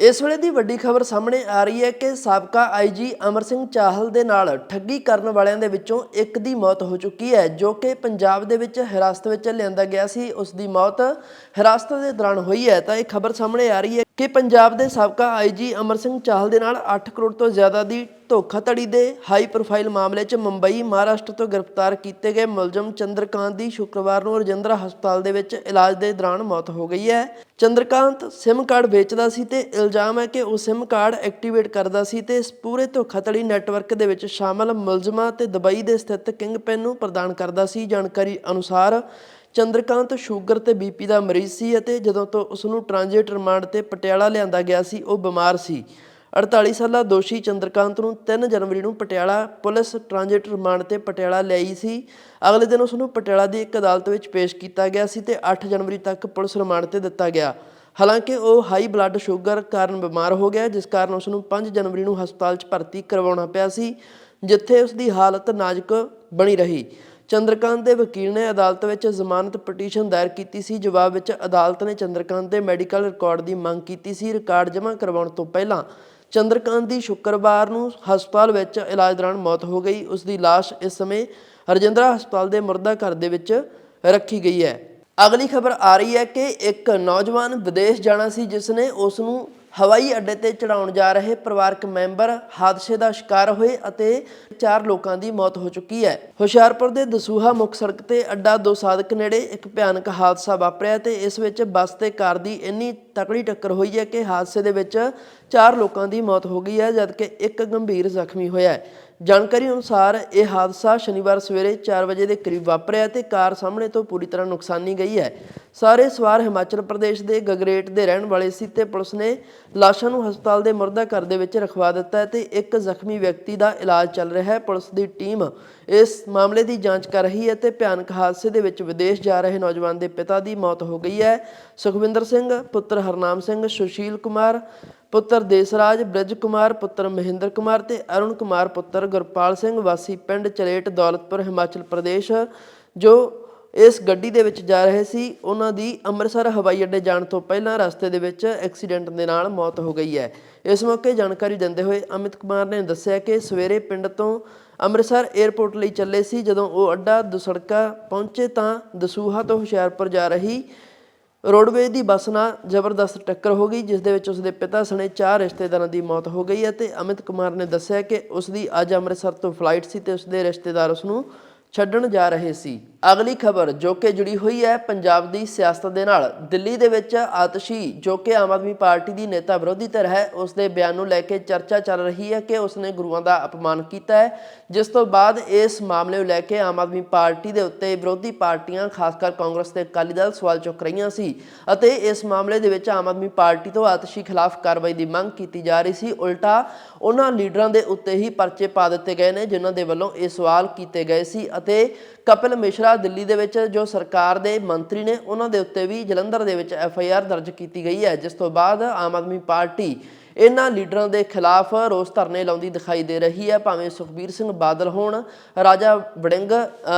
ਇਸ ਵੇਲੇ ਦੀ ਵੱਡੀ ਖਬਰ ਸਾਹਮਣੇ ਆ ਰਹੀ ਹੈ ਕਿ ਸਾਬਕਾ ਆਈਜੀ ਅਮਰ ਸਿੰਘ ਚਾਹਲ ਦੇ ਨਾਲ ਠੱਗੀ ਕਰਨ ਵਾਲਿਆਂ ਦੇ ਵਿੱਚੋਂ ਇੱਕ ਦੀ ਮੌਤ ਹੋ ਚੁੱਕੀ ਹੈ, ਜੋ ਕਿ ਪੰਜਾਬ ਦੇ ਵਿੱਚ ਹਿਰਾਸਤ ਵਿੱਚ ਲਿਆਂਦਾ ਗਿਆ ਸੀ। ਉਸ ਦੀ ਮੌਤ ਹਿਰਾਸਤ ਦੇ ਦੌਰਾਨ ਹੋਈ ਹੈ ਤਾਂ ਇਹ ਖਬਰ ਸਾਹਮਣੇ ਆ ਰਹੀ ਹੈ ਕਿ ਪੰਜਾਬ ਦੇ ਸਾਬਕਾ ਆਈਜੀ ਅਮਰ ਸਿੰਘ ਚਾਹਲ ਦੇ ਨਾਲ 8 ਕਰੋੜ ਤੋਂ ਜ਼ਿਆਦਾ ਦੀ ਧੋਖਾਧੜੀ ਦੇ ਹਾਈ ਪ੍ਰੋਫਾਈਲ ਮਾਮਲੇ 'ਚ ਮੁੰਬਈ, ਮਹਾਰਾਸ਼ਟਰ ਤੋਂ ਗ੍ਰਿਫਤਾਰ ਕੀਤੇ ਗਏ ਮੁਲਜ਼ਮ ਚੰਦਰਕਾਂਤ ਦੀ ਸ਼ੁੱਕਰਵਾਰ ਨੂੰ ਰਜਿੰਦਰਾ ਹਸਪਤਾਲ ਦੇ ਵਿੱਚ ਇਲਾਜ ਦੇ ਦੌਰਾਨ ਮੌਤ ਹੋ ਗਈ ਹੈ। ਚੰਦਰਕਾਂਤ ਸਿਮ ਕਾਰਡ ਵੇਚਦਾ ਸੀ ਤੇ ਇਲਜ਼ਾਮ ਹੈ ਕਿ ਉਹ ਸਿਮ ਕਾਰਡ ਐਕਟੀਵੇਟ ਕਰਦਾ ਸੀ ਤੇ ਇਸ ਪੂਰੇ ਧੋਖਾਧੜੀ ਨੈਟਵਰਕ ਦੇ ਵਿੱਚ ਸ਼ਾਮਲ ਮੁਲਜ਼ਮਾਂ ਤੇ ਦੁਬਈ ਦੇ ਸਥਿਤ ਕਿੰਗ ਪੈਨ ਨੂੰ ਪ੍ਰਦਾਨ ਕਰਦਾ ਸੀ। ਜਾਣਕਾਰੀ ਅਨੁਸਾਰ ਚੰਦਰਕਾਂਤ ਸ਼ੂਗਰ ਤੇ ਬੀਪੀ ਦਾ ਮਰੀਜ਼ ਸੀ ਅਤੇ ਜਦੋਂ ਤੋਂ ਉਸ ਨੂੰ ਟ੍ਰਾਂਜ਼ਿਟ ਰਿਮਾਂਡ ਤੇ ਪਟਿਆਲਾ ਲਿਆਂਦਾ ਗਿਆ ਸੀ, ਉਹ ਬਿਮਾਰ ਸੀ। 48 ਸਾਲਾ ਦੋਸ਼ੀ ਚੰਦਰਕਾਂਤ ਨੂੰ 3 ਜਨਵਰੀ ਨੂੰ ਪਟਿਆਲਾ ਪੁਲਿਸ ਟ੍ਰਾਂਜ਼ਿਟ ਰਿਮਾਂਡ ਤੇ ਪਟਿਆਲਾ ਲਿਆਈ ਸੀ। ਅਗਲੇ ਦਿਨ ਉਸ ਨੂੰ ਪਟਿਆਲਾ ਦੀ ਇੱਕ ਅਦਾਲਤ ਵਿੱਚ ਪੇਸ਼ ਕੀਤਾ ਗਿਆ ਸੀ ਤੇ 8 ਜਨਵਰੀ ਤੱਕ ਪੁਲਿਸ ਰਿਮਾਂਡ ਤੇ ਦਿੱਤਾ ਗਿਆ। ਹਾਲਾਂਕਿ ਉਹ ਹਾਈ ਬਲੱਡ ਸ਼ੂਗਰ ਕਾਰਨ ਬਿਮਾਰ ਹੋ ਗਿਆ, ਜਿਸ ਕਾਰਨ ਉਸ ਨੂੰ 5 ਜਨਵਰੀ ਨੂੰ ਹਸਪਤਾਲ 'ਚ ਭਰਤੀ ਕਰਵਾਉਣਾ ਪਿਆ ਸੀ, ਜਿੱਥੇ ਉਸ ਦੀ ਹਾਲਤ ਨਾਜ਼ੁਕ ਬਣੀ ਰਹੀ। ਚੰਦਰਕਾਂਤ ਦੇ ਵਕੀਲ ਨੇ ਅਦਾਲਤ ਵਿੱਚ ਜ਼ਮਾਨਤ ਪਟੀਸ਼ਨ ਦਾਇਰ ਕੀਤੀ ਸੀ। ਜਵਾਬ ਵਿੱਚ ਅਦਾਲਤ ਨੇ ਚੰਦਰਕਾਂਤ ਦੇ ਮੈਡੀਕਲ ਰਿਕਾਰਡ ਦੀ ਮੰਗ ਕੀਤੀ ਸੀ। ਰਿਕਾਰਡ ਜਮ੍ਹਾਂ ਕਰਵਾਉਣ ਤੋਂ ਪਹਿਲਾਂ ਚੰਦਰਕਾਂਤ ਦੀ ਸ਼ੁੱਕਰਵਾਰ ਨੂੰ ਹਸਪਤਾਲ ਵਿੱਚ ਇਲਾਜ ਦੌਰਾਨ ਮੌਤ ਹੋ ਗਈ। ਉਸ ਦੀ ਲਾਸ਼ ਇਸ ਸਮੇਂ ਰਜਿੰਦਰਾ ਹਸਪਤਾਲ ਦੇ ਮੁਰਦਾ ਘਰ ਦੇ ਵਿੱਚ ਰੱਖੀ ਗਈ ਹੈ। ਅਗਲੀ ਖਬਰ ਆ ਰਹੀ ਹੈ ਕਿ ਇੱਕ ਨੌਜਵਾਨ ਵਿਦੇਸ਼ ਜਾਣਾ ਸੀ, ਜਿਸ ਨੇ ਉਸ ਨੂੰ ਹਵਾਈ ਅੱਡੇ ਤੇ ਚੜਾਉਣ ਜਾ ਰਹੇ ਪਰਿਵਾਰਕ ਮੈਂਬਰ ਹਾਦਸੇ ਦਾ ਸ਼ਿਕਾਰ ਹੋਏ ਅਤੇ ਚਾਰ ਲੋਕਾਂ ਦੀ ਮੌਤ ਹੋ ਚੁੱਕੀ ਹੈ। ਹੁਸ਼ਿਆਰਪੁਰ ਦੇ ਦਸੂਹਾ ਮੁੱਖ ਸੜਕ ਤੇ ਅੱਡਾ ਦੋ ਸਾਦਕ ਨੇੜੇ ਇੱਕ ਭਿਆਨਕ ਹਾਦਸਾ ਵਾਪਰਿਆ ਤੇ ਇਸ ਵਿੱਚ ਬੱਸ ਤੇ ਕਾਰ ਦੀ ਇੰਨੀ ਤਕੜੀ ਟੱਕਰ ਹੋਈ ਹੈ ਕਿ ਹਾਦਸੇ ਦੇ ਵਿੱਚ ਚਾਰ ਲੋਕਾਂ ਦੀ ਮੌਤ ਹੋ ਗਈ ਹੈ, ਜਦਕਿ ਇੱਕ ਗੰਭੀਰ ਜ਼ਖਮੀ ਹੋਇਆ ਹੈ। ਜਾਣਕਾਰੀ ਅਨੁਸਾਰ ਇਹ ਹਾਦਸਾ ਸ਼ਨੀਵਾਰ ਸਵੇਰੇ 4 ਵਜੇ ਦੇ ਕਰੀਬ ਵਾਪਰਿਆ ਤੇ ਕਾਰ ਸਾਹਮਣੇ ਤੋਂ ਪੂਰੀ ਤਰ੍ਹਾਂ ਨੁਕਸਾਨੀ ਗਈ ਹੈ। ਸਾਰੇ ਸਵਾਰ ਹਿਮਾਚਲ ਪ੍ਰਦੇਸ਼ ਦੇ ਗਗਰੇਟ ਦੇ ਰਹਿਣ ਵਾਲੇ ਸੀ ਤੇ ਪੁਲਿਸ ਨੇ ਲਾਸ਼ਾਂ ਨੂੰ ਹਸਪਤਾਲ ਦੇ ਮੁਰਦਾ ਘਰ ਦੇ ਵਿੱਚ ਰਖਵਾ ਦਿੱਤਾ ਹੈ ਤੇ ਇੱਕ ਜ਼ਖਮੀ ਵਿਅਕਤੀ ਦਾ ਇਲਾਜ ਚੱਲ ਰਿਹਾ ਹੈ। ਪੁਲਿਸ ਦੀ ਟੀਮ ਇਸ ਮਾਮਲੇ ਦੀ ਜਾਂਚ ਕਰ ਰਹੀ ਹੈ ਤੇ ਭਿਆਨਕ ਹਾਦਸੇ ਦੇ ਵਿੱਚ ਵਿਦੇਸ਼ ਜਾ ਰਹੇ ਨੌਜਵਾਨ ਦੇ ਪਿਤਾ ਦੀ ਮੌਤ ਹੋ ਗਈ ਹੈ। ਸੁਖਵਿੰਦਰ ਸਿੰਘ, ਪੁੱਤਰ ਹਰਨਾਮ ਸਿੰਘ, ਸੁਸ਼ੀਲ ਕੁਮਾਰ, ਪੁੱਤਰ ਦੇਸਰਾਜ, ਬ੍ਰਿਜ ਕੁਮਾਰ, ਪੁੱਤਰ ਮਹਿੰਦਰ ਕੁਮਾਰ ਤੇ ਅਰੁਣ ਕੁਮਾਰ, ਪੁੱਤਰ ਗੁਰਪਾਲ ਸਿੰਘ ਵਾਸੀ ਪਿੰਡ ਚਲੇਟ ਦੌਲਤਪੁਰ, ਹਿਮਾਚਲ ਪ੍ਰਦੇਸ਼, ਜੋ ਇਸ ਗੱਡੀ ਦੇ ਵਿੱਚ ਜਾ ਰਹੇ ਸੀ। ਉਹਨਾਂ ਦੀ ਅੰਮ੍ਰਿਤਸਰ ਹਵਾਈ ਅੱਡੇ ਜਾਣ ਤੋਂ ਪਹਿਲਾਂ ਰਸਤੇ ਦੇ ਵਿੱਚ ਐਕਸੀਡੈਂਟ ਦੇ ਨਾਲ ਮੌਤ ਹੋ ਗਈ ਹੈ। ਇਸ ਮੌਕੇ ਜਾਣਕਾਰੀ ਦਿੰਦੇ ਹੋਏ ਅਮਿਤ ਕੁਮਾਰ ਨੇ ਦੱਸਿਆ ਕਿ ਸਵੇਰੇ ਪਿੰਡ ਤੋਂ ਅੰਮ੍ਰਿਤਸਰ 에ਅਰਪੋਰਟ ਲਈ ਚੱਲੇ ਸੀ। ਜਦੋਂ ਉਹ ਅੱਡਾ ਦੁਸੜਕਾ ਪਹੁੰਚੇ ਤਾਂ ਦਸੂਹਾ ਤੋਂ ਹੁਸ਼ਿਆਰਪੁਰ ਜਾ ਰਹੀ ਰੋਡਵੇਜ਼ ਦੀ ਬੱਸ ਨਾਲ ਜ਼ਬਰਦਸਤ ਟੱਕਰ ਹੋ ਗਈ, ਜਿਸ ਦੇ ਵਿੱਚ ਉਸਦੇ ਪਿਤਾ ਸਣੇ ਚਾਰ ਰਿਸ਼ਤੇਦਾਰਾਂ ਦੀ ਮੌਤ ਹੋ ਗਈ ਹੈ ਤੇ ਅਮਿਤ ਕੁਮਾਰ ਨੇ ਦੱਸਿਆ ਕਿ ਉਸ ਦੀ ਅੱਜ ਅੰਮ੍ਰਿਤਸਰ ਤੋਂ ਫਲਾਈਟ ਸੀ ਤੇ ਉਸਦੇ ਰਿਸ਼ਤੇਦਾਰ ਉਸ ਨੂੰ ਛੱਡਣ ਜਾ ਰਹੇ ਸੀ। ਅਗਲੀ ਖਬਰ ਜੋ ਕਿ ਜੁੜੀ ਹੋਈ ਹੈ ਪੰਜਾਬ ਦੀ ਸਿਆਸਤ ਦੇ ਨਾਲ। ਦਿੱਲੀ ਦੇ ਵਿੱਚ ਆਤਸ਼ੀ ਜੋ ਕਿ ਆਮ ਆਦਮੀ ਪਾਰਟੀ ਦੀ ਨੇਤਾ ਵਿਰੋਧੀ ਧਿਰ ਹੈ ਉਸ ਦੇ ਬਿਆਨ ਨੂੰ ਲੈ ਕੇ ਚਰਚਾ ਚੱਲ ਰਹੀ ਹੈ ਕਿ ਉਸਨੇ ਗੁਰੂਆਂ ਦਾ ਅਪਮਾਨ ਕੀਤਾ ਹੈ। ਜਿਸ ਤੋਂ ਬਾਅਦ ਇਸ ਮਾਮਲੇ ਨੂੰ ਲੈ ਕੇ ਆਮ ਆਦਮੀ ਪਾਰਟੀ ਦੇ ਉੱਤੇ ਵਿਰੋਧੀ ਪਾਰਟੀਆਂ, ਖਾਸ ਕਰ ਕਾਂਗਰਸ ਤੇ ਅਕਾਲੀ ਦਲ, ਸਵਾਲ ਚੁੱਕ ਰਹੀਆਂ ਸੀ ਅਤੇ ਇਸ ਮਾਮਲੇ ਦੇ ਵਿੱਚ ਆਮ ਆਦਮੀ ਪਾਰਟੀ ਤੋਂ ਆਤਸ਼ੀ ਖਿਲਾਫ ਕਾਰਵਾਈ ਦੀ ਮੰਗ ਕੀਤੀ ਜਾ ਰਹੀ ਸੀ। ਉਲਟਾ, ਉਹਨਾਂ ਲੀਡਰਾਂ ਦੇ ਉੱਤੇ ਹੀ ਪਰਚੇ ਪਾ ਦਿੱਤੇ ਗਏ ਨੇ, ਜਿਨ੍ਹਾਂ ਦੇ ਵੱਲੋਂ ਇਹ ਸਵਾਲ ਕੀਤੇ ਗਏ ਸੀ ਅਤੇ ਕਪਿਲ ਮਿਸ਼ਰਾ ਦਿੱਲੀ ਦੇ ਵਿੱਚ ਜੋ ਸਰਕਾਰ ਦੇ ਮੰਤਰੀ ਨੇ, ਉਹਨਾਂ ਦੇ ਉੱਤੇ ਵੀ ਜਲੰਧਰ ਦੇ ਵਿੱਚ ਐਫ ਆਈ ਆਰ ਦਰਜ ਕੀਤੀ ਗਈ ਹੈ, ਜਿਸ ਤੋਂ ਬਾਅਦ ਆਮ ਆਦਮੀ ਪਾਰਟੀ ਇਹਨਾਂ ਲੀਡਰਾਂ ਦੇ ਖਿਲਾਫ ਰੋਸ ਧਰਨੇ ਲਾਉਂਦੀ ਦਿਖਾਈ ਦੇ ਰਹੀ ਹੈ। ਭਾਵੇਂ ਸੁਖਬੀਰ ਸਿੰਘ ਬਾਦਲ ਹੋਣ, ਰਾਜਾ ਵੜਿੰਗ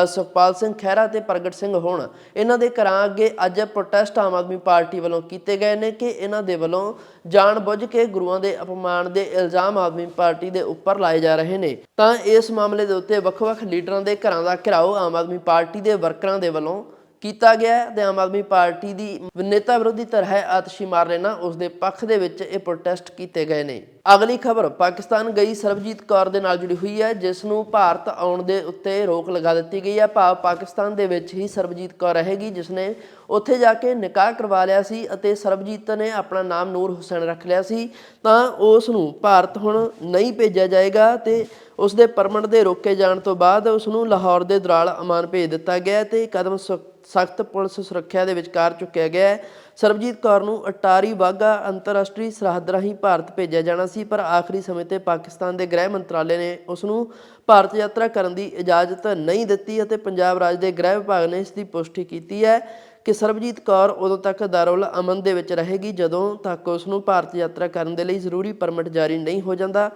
ਸੁਖਪਾਲ ਸਿੰਘ ਖਹਿਰਾ ਤੇ ਪ੍ਰਗਟ ਸਿੰਘ ਹੋਣ, ਇਹਨਾਂ ਦੇ ਘਰਾਂ ਅੱਗੇ ਅੱਜ ਪ੍ਰੋਟੈਸਟ ਆਮ ਆਦਮੀ ਪਾਰਟੀ ਵੱਲੋਂ ਕੀਤੇ ਗਏ ਨੇ ਕਿ ਇਹਨਾਂ ਦੇ ਵੱਲੋਂ ਜਾਣ ਬੁੱਝ ਕੇ ਗੁਰੂਆਂ ਦੇ ਅਪਮਾਨ ਦੇ ਇਲਜ਼ਾਮ ਆਦਮੀ ਪਾਰਟੀ ਦੇ ਉੱਪਰ ਲਾਏ ਜਾ ਰਹੇ ਨੇ। ਤਾਂ ਇਸ ਮਾਮਲੇ ਦੇ ਉੱਤੇ ਵੱਖ-ਵੱਖ ਲੀਡਰਾਂ ਦੇ ਘਰਾਂ ਦਾ ਘਿਰਾਓ ਆਮ ਆਦਮੀ ਪਾਰਟੀ ਦੇ ਵਰਕਰਾਂ ਦੇ ਵੱਲੋਂ ਕੀਤਾ ਗਿਆ ਹੈ ਤੇ ਆਮ ਆਦਮੀ ਪਾਰਟੀ ਦੀ ਨੇਤਾ ਵਿਰੋਧੀ ਧਿਰ ਹੈ ਆਤਸ਼ੀ ਮਾਰ ਮਾਰਲੇਨਾ ਉਸ ਦੇ ਪੱਖ ਦੇ ਵਿੱਚ ਇਹ ਪ੍ਰੋਟੈਸਟ ਕੀਤੇ ਗਏ ਨੇ। ਅਗਲੀ ਖਬਰ, ਪਾਕਿਸਤਾਨ ਗਈ ਸਰਬਜੀਤ ਕੌਰ ਦੇ ਨਾਲ ਜੁੜੀ ਹੋਈ ਹੈ ਜਿਸ ਨੂੰ ਭਾਰਤ ਆਉਣ ਦੇ ਉੱਤੇ ਰੋਕ ਲਗਾ ਦਿੱਤੀ ਗਈ ਹੈ। ਭਾਵ ਪਾਕਿਸਤਾਨ ਦੇ ਵਿੱਚ ਹੀ ਸਰਬਜੀਤ ਕੌਰ ਰਹੇਗੀ ਜਿਸ ਨੇ ਉੱਥੇ ਜਾ ਕੇ ਨਿਕਾਹ ਕਰਵਾ ਲਿਆ ਸੀ ਅਤੇ ਸਰਬਜੀਤ ਨੇ ਆਪਣਾ ਨਾਮ ਨੂਰ ਹੁਸੈਨ ਰੱਖ ਲਿਆ ਸੀ, ਤਾਂ ਉਸ ਨੂੰ ਭਾਰਤ ਹੁਣ ਨਹੀਂ ਭੇਜਿਆ ਜਾਏਗਾ ਤੇ ਉਸ ਦੇ ਪਰਮਿਟ ਦੇ ਰੋਕੇ ਜਾਣ ਤੋਂ ਬਾਅਦ ਉਸ ਨੂੰ ਲਾਹੌਰ ਦੇ ਦਰਾਲ ਅਮਾਨ ਭੇਜ ਦਿੱਤਾ ਗਿਆ ਹੈ ਤੇ ਇਹ ਕਦਮ ਸਖਤ ਪੁਲਿਸ ਸੁਰੱਖਿਆ ਦੇ ਵਿਚਕਾਰ ਚੁੱਕਿਆ ਗਿਆ ਹੈ। ਸਰਬਜੀਤ ਕੌਰ ਨੂੰ ਅਟਾਰੀ ਵਾਗਾ ਅੰਤਰਰਾਸ਼ਟਰੀ ਸਰਹੱਦ ਰਾਹੀਂ ਭਾਰਤ ਭੇਜਿਆ ਜਾਣਾ ਸੀ, ਪਰ ਆਖਰੀ ਸਮੇਂ ਤੇ ਪਾਕਿਸਤਾਨ ਦੇ ਗ੍ਰਹਿ ਮੰਤਰਾਲੇ ਨੇ ਉਸ ਨੂੰ ਭਾਰਤ ਯਾਤਰਾ ਕਰਨ ਦੀ ਇਜਾਜ਼ਤ ਨਹੀਂ ਦਿੱਤੀ ਅਤੇ ਪੰਜਾਬ ਰਾਜ ਦੇ ਗ੍ਰਹਿ ਵਿਭਾਗ ਨੇ ਇਸ ਦੀ ਪੁਸ਼ਟੀ ਕੀਤੀ ਹੈ ਕਿ ਸਰਬਜੀਤ ਕੌਰ ਉਦੋਂ ਤੱਕ ਦਾਰੁਲ ਅਮਨ ਦੇ ਵਿੱਚ ਰਹੇਗੀ, ਜਦੋਂ ਤੱਕ ਉਸ ਨੂੰ ਭਾਰਤ ਯਾਤਰਾ ਕਰਨ ਦੇ ਲਈ ਜ਼ਰੂਰੀ ਪਰਮਿਟ ਜਾਰੀ ਨਹੀਂ ਹੋ ਜਾਂਦਾ।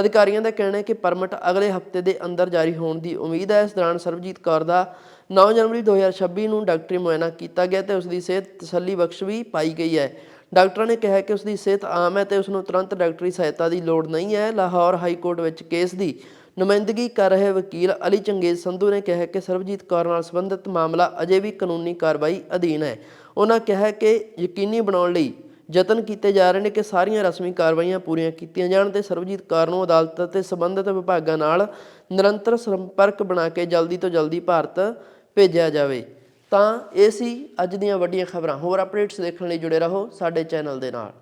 ਅਧਿਕਾਰੀਆਂ ਦਾ ਕਹਿਣਾ ਹੈ ਕਿ ਪਰਮਿਟ ਅਗਲੇ ਹਫ਼ਤੇ ਦੇ ਅੰਦਰ ਜਾਰੀ ਹੋਣ ਦੀ ਉਮੀਦ ਹੈ। ਇਸ ਦੌਰਾਨ ਸਰਬਜੀਤ ਕੌਰ ਦਾ 9 ਜਨਵਰੀ 2026 ਨੂੰ ਡਾਕਟਰੀ ਮੁਆਇਨਾ ਕੀਤਾ ਗਿਆ ਤੇ ਉਸ ਦੀ ਸਿਹਤ ਤਸੱਲੀ ਬਖਸ਼ ਵੀ ਪਾਈ ਗਈ ਹੈ। ਡਾਕਟਰਾਂ ਨੇ ਕਿਹਾ ਕਿ ਉਸ ਦੀ ਸਿਹਤ ਆਮ ਹੈ ਤੇ ਉਸ ਨੂੰ ਤੁਰੰਤ ਡਾਕਟਰੀ ਸਹਾਇਤਾ ਦੀ ਲੋੜ ਨਹੀਂ ਹੈ। ਲਾਹੌਰ ਹਾਈ ਕੋਰਟ ਵਿੱਚ ਕੇਸ ਦੀ ਨੁਮਾਇੰਦਗੀ ਕਰ ਰਹੇ ਵਕੀਲ ਅਲੀ ਚੰਗੇਜ਼ ਸੰਧੂ ਨੇ ਕਿਹਾ ਕਿ ਸਰਬਜੀਤ ਕੌਰ ਨਾਲ ਸੰਬੰਧਿਤ ਮਾਮਲਾ ਅਜੇ ਵੀ ਕਾਨੂੰਨੀ ਕਾਰਵਾਈ ਅਧੀਨ ਹੈ। ਉਹਨਾਂ ਕਿਹਾ ਕਿ ਯਕੀਨੀ ਬਣਾਉਣ ਲਈ ਯਤਨ ਕੀਤੇ ਜਾ ਰਹੇ ਨੇ ਕਿ ਸਾਰੀਆਂ ਰਸਮੀ ਕਾਰਵਾਈਆਂ ਪੂਰੀਆਂ ਕੀਤੀਆਂ ਜਾਣ ਤੇ ਸਰਬਜੀਤ ਕੌਰ ਨੂੰ ਅਦਾਲਤ ਅਤੇ ਸੰਬੰਧਿਤ ਵਿਭਾਗਾਂ ਨਾਲ ਨਿਰੰਤਰ ਸੰਪਰਕ ਬਣਾ ਕੇ ਜਲਦੀ ਤੋਂ ਜਲਦੀ ਭਾਰਤ ਭੇਜਿਆ ਜਾਵੇ। ਤਾਂ ਇਹ ਸੀ ਅੱਜ ਦੀਆਂ ਵੱਡੀਆਂ ਖਬਰਾਂ। ਹੋਰ ਅਪਡੇਟਸ ਦੇਖਣ ਲਈ ਜੁੜੇ ਰਹੋ ਸਾਡੇ ਚੈਨਲ ਦੇ ਨਾਲ।